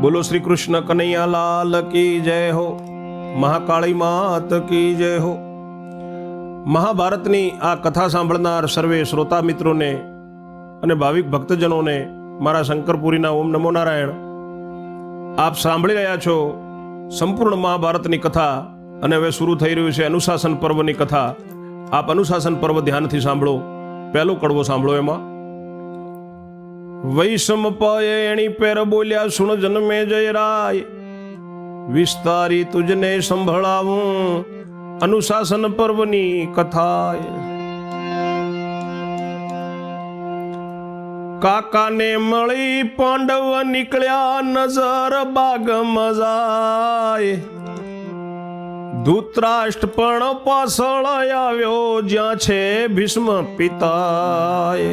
બોલો શ્રી કૃષ્ણ કનૈયાલાલ કી જય હો, મહાકાળી માત કી જય હો. મહાભારતની આ કથા સાંભળનાર સર્વે શ્રોતા મિત્રોને અને ભાવિક ભક્તજનોને મારા શંકરપુરીના ઓમ નમો નારાયણ. આપ સાંભળી રહ્યા છો સંપૂર્ણ મહાભારતની કથા અને હવે શરૂ થઈ રહ્યું છે અનુશાસન પર્વની કથા. આપ અનુશાસન પર્વ ધ્યાનથી સાંભળો. પહેલો કડવો સાંભળો એમાં. વૈષમ પયે એણી પેર બોલ્યા, સુણ જન્મે જય રાય વિસ્તારી તુજને સંભળાવું, અનુશાસન પર્વની કથા કાકાને મળી પાંડવ નીકળ્યા, નજર બાગ મજાય. ધૂતરાષ્ટ્ર પણ પાછળ આવ્યો, જ્યાં છે ભીષ્મ પિતાએ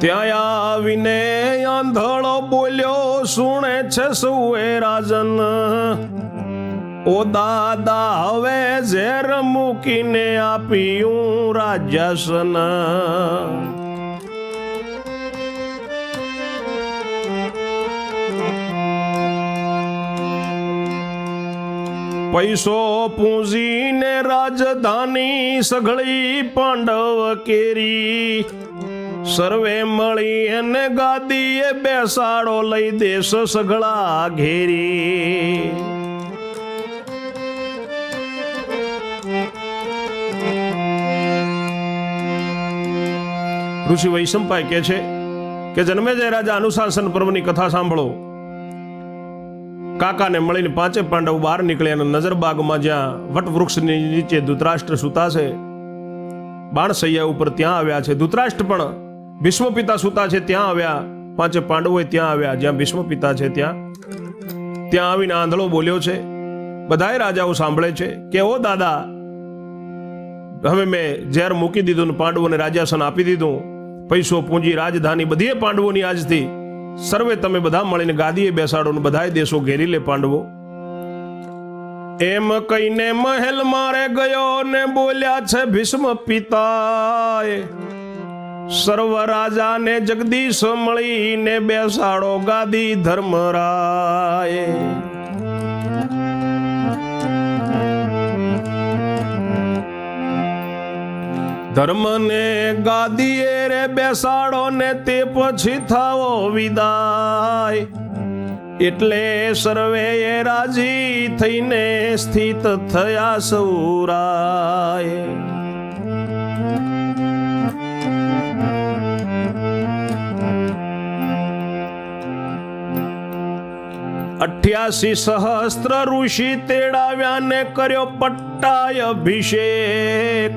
ત્યાં આવીને આંધળો બોલ્યો, સુણે છે સુએ રાજન? ઓ દાદા, હવે ઝેર મૂકીને આપ્યું રાજસન પૈસો પૂંજીને રાજધાની સઘળી પાંડવ કેરી. સર્વે મળી એને ગાદીએ બેસાડો લઈ દેશ સગળા ઘેરી. ઋષિ વૈશંપાય કે છે કે જન્મે જય રાજા અનુશાસન પર્વની કથા સાંભળો. કાકાને મળીને પાંચે પાંડવ બહાર નીકળ્યા અને નજરબાગમાં જ્યાં વટવૃક્ષની નીચે ધૂતરાષ્ટ્ર સુતા છે, બાણસૈયા ઉપર ત્યાં આવ્યા છે. ધૂતરાષ્ટ્ર પણ ભીષ્મ પિતા સુતા છે, ત્યાં આવ્યા. પાંચે પાંડવો ત્યાં આવ્યા. જ્યાં ભીષ્મ પિતા છે, ત્યાં. ત્યાં આવીને આંધળો બોલ્યો છે બધાએ રાજાઓ સાંભળે છે. કે ઓ દાદા, હવે મેં ઝેર મૂકી દીધું પાંડવોને રાજાસન આપી દીધું. પૈસો, પૂંજી, રાજધાની બધીએ પાંડવોની આજથી સર્વે તમે બધા મળીને ગાદીએ બેસાડો ને બધાય દેશો ઘેરી લે પાંડવો. એમ કહીને મહેલ મારે ગયો ને બોલ્યા છે ભીષ્મ પિતાએ સર્વ રાજાને જગદીશ મળીને બેસાડો ગાદી ધર્મરાય. ધર્મને ગાદીએ રે બેસાડો ને તે પછી થાવો વિદાય. એટલે સર્વે રાજી થઈને સ્થિત થયા સૌરાય. અઠ્યાસી સહસ્ત્ર ઋષિ તેડાવ્યાને કર્યો પટ્ટાય અભિષેક.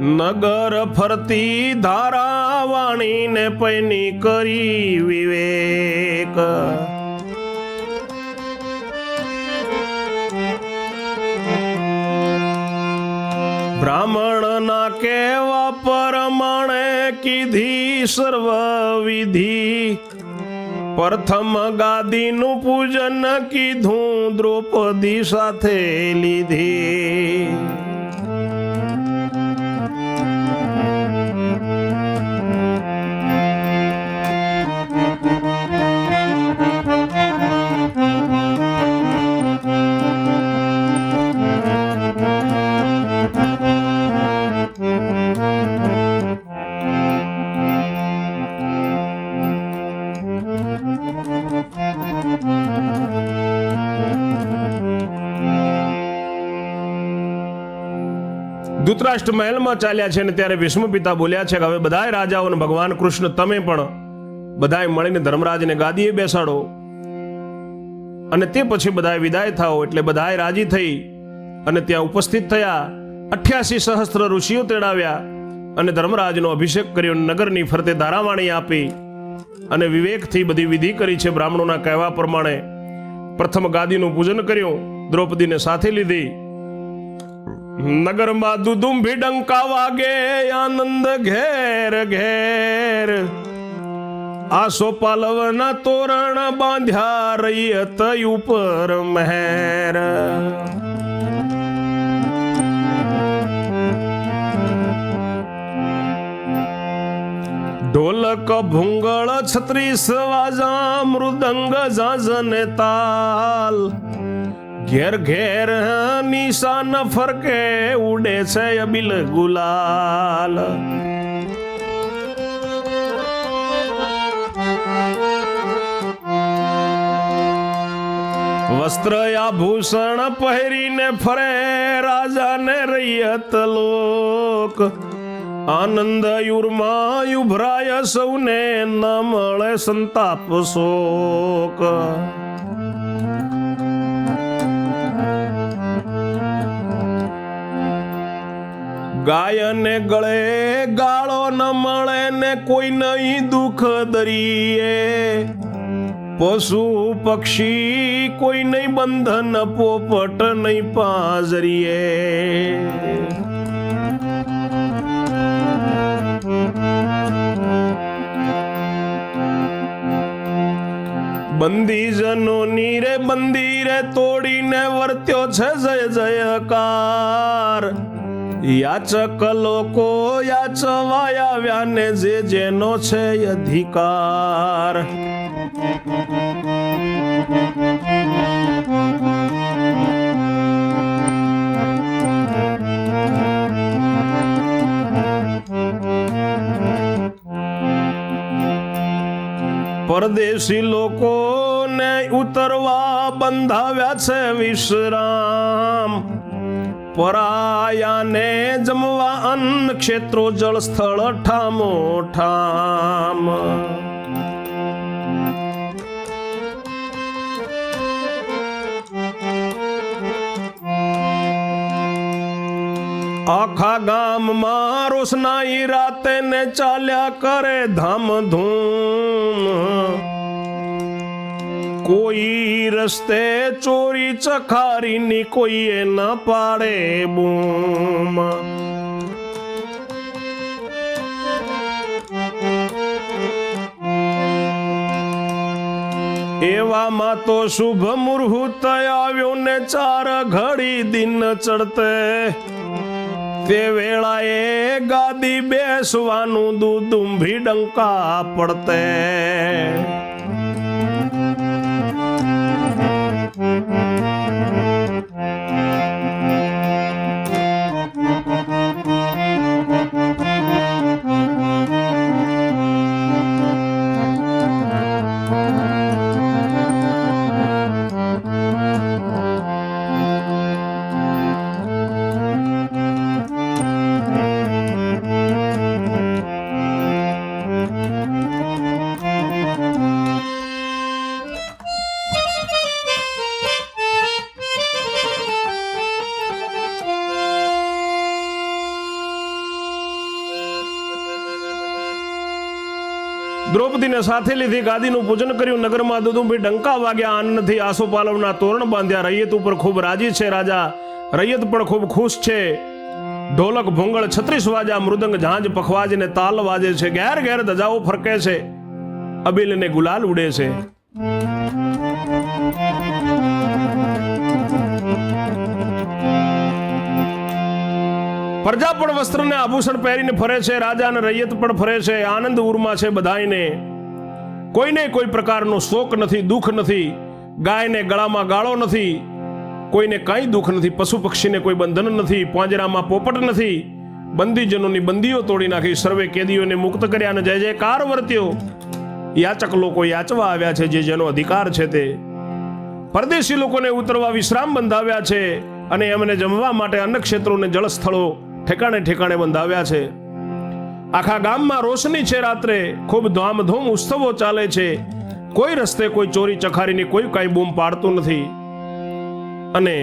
નગર ફરતી ધારાવાણીને પૈની કરી વિવેક. બ્રાહ્મણના કેવા પરમાણે કીધી સર્વ વિધિ પ્રથમ ગાદીનું પૂજન કીધું દ્રૌપદી સાથે લીધી. ધૃતરાષ્ટ્ર મહેલમાં ચાલ્યા છે ને ત્યારે ભીષ્મ પિતા બોલ્યા છે કે હવે બધાય રાજાઓને ભગવાન કૃષ્ણ તમે પણ બધાય મળીને ધર્મરાજને ગાદીએ બેસાડો. અને તે પછી બધાય વિદાય થાઓ એટલે બધાય રાજી થઈ અને ત્યાં ઉપસ્થિત થયા. અઠ્યાસી સહસ્ત્ર ઋષિઓ તેડાવ્યા અને ધર્મરાજનો અભિષેક કર્યો નગરની ફરતે ધારાવાણી આપી. અને વિવેકથી બધી વિધિ કરી છે બ્રાહ્મણોના કહેવા પ્રમાણે. પ્રથમ ગાદીનું પૂજન કર્યું, દ્રૌપદીને સાથે લીધી. નગરમાં દુદુંભી ડંકા વાગે આનંદ ઘેર ઘેર આસો પાલવના તોરણ બાંધ્યા રૈયત ઉપર મહેર ઢોલક ભૂંગળ છત્રીસ વાજા મૃદંગ ઝાઝને તાલ ઘેર ઘેર નિશાન ફરકે ઉડે છે અબિલ ગુલાલ. વસ્ત્ર આભૂષણ પહેરીને ફરે રાજાને રૈયત લોક. આનંદ યુરમાં યુભરાય સૌને, ન મળે સંતાપ શોક. ગાયને ગળે, ગાળો ન મળે ને કોઈ નહીં દુઃખ દરીએ. પશુ પક્ષી કોઈ નહીં બંધન, પોપટ નહીં પાજરીએ. બંદીજનો નીરે બંદીરે તોડીને વર્ત્યો છે જય જયકાર. યાચક લોકો યાચવા આવ્યા જે જેનો છે અધિકાર. પરદેશી લોકોને ઉતરવા બંધાવ્યા છે વિશ્રામ. પરાયાને જમવા અન્ન ક્ષેત્રો જળ સ્થળ ઠામો ઠામ આખા ગામમાં રોશનાઈ રાતે ને ચાલ્યા કરે ધામધૂમ. કોઈ રસ્તે ચોરી ચખારીની કોઈએ ન પાડે બૂમ. એવામાં તો શુભ મુહૂર્ત આવ્યો ને ચાર ઘડી દિન ચડતે. તે વેળાએ ગાદી બેસવાનું દૂધ ડંકા પડતે. દ્રૌપદીને સાથે લીધી ગાદીનું પૂજન કર્યું. નગરમાં દુદુંભી ડંકા વાગ્યા. આનંદથી આસોપાલવના તોરણ બાંધ્યા. રૈયત ઉપર ખૂબ રાજી છે રાજા. રૈયત પણ ખૂબ ખુશ છે. ઢોલક, ભૂંગળ, છત્રીસ વાજા, મૃદંગ ઝાંજ પખવાજ ને તાલ વાજે છે. ઘેર ઘેર ધજાઓ ફરકે છે. અબિલ ને ગુલાલ ઉડે છે. પ્રજા પણ વસ્ત્રને આભૂષણ પહેરીને ફરે છે રાજા અને રૈયત પણ ફરે છે, આનંદ ઉરમાં છે બધાયને. કોઈને કોઈ પ્રકારનો શોક નથી, દુઃખ નથી, ગાયને ગળામાં ગાળો નથી, કોઈને કાંઈ દુઃખ નથી, પશુ પક્ષીને કોઈ બંધન નથી, પાંજરામાં પોપટ નથી, બંદીજનોની બંદીઓ તોડી નાખી, સર્વે કેદીઓને મુક્ત કર્યા અને જય જયકાર વર્ત્યો. યાચક લોકો યાચવા આવ્યા છે, જે જેનો અધિકાર છે તે. પરદેશી લોકોને ઉતરવા વિશ્રામ બંધાવ્યા છે અને એમને જમવા માટે અન્ન ક્ષેત્રોને જળ સ્થળો ઠેકાણે ઠેકાણે બંધાવ્યા છે. આખા ગામમાં રોશની છે રાત્રે. ખૂબ ધામધૂમ ઉત્સવો ચાલે છે. કોઈ રસ્તે કોઈ ચોરી ચખારીની કોઈ કાંઈ બૂમ પાડતું નથી. અને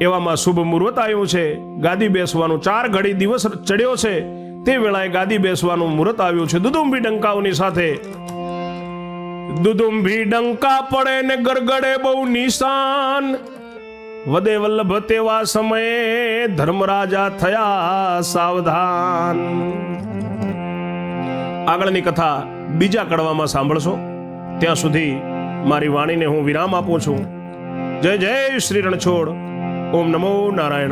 એવામાં શુભ મુહૂર્ત આવ્યું છે. ગાદી બેસવાનું ચાર ઘડી દિવસ ચડ્યો છે. તે વેળાએ ગાદી બેસવાનું મુહૂર્ત આવ્યું છે. દુદુંબી ડંકાઓની સાથે. દુદુંભી ડંકા પડે ને ગરગડે બહુ નિશાન. વદે વલ્લભ તેવા સમયે ધર્મરાજા થયા સાવધાન. આગળની કથા બીજા કડવામાં સાંભળશો. ત્યાં સુધી મારી વાણીને હું વિરામ આપું છું. જય જય શ્રી રણછોડ. ઓમ નમો નારાયણ.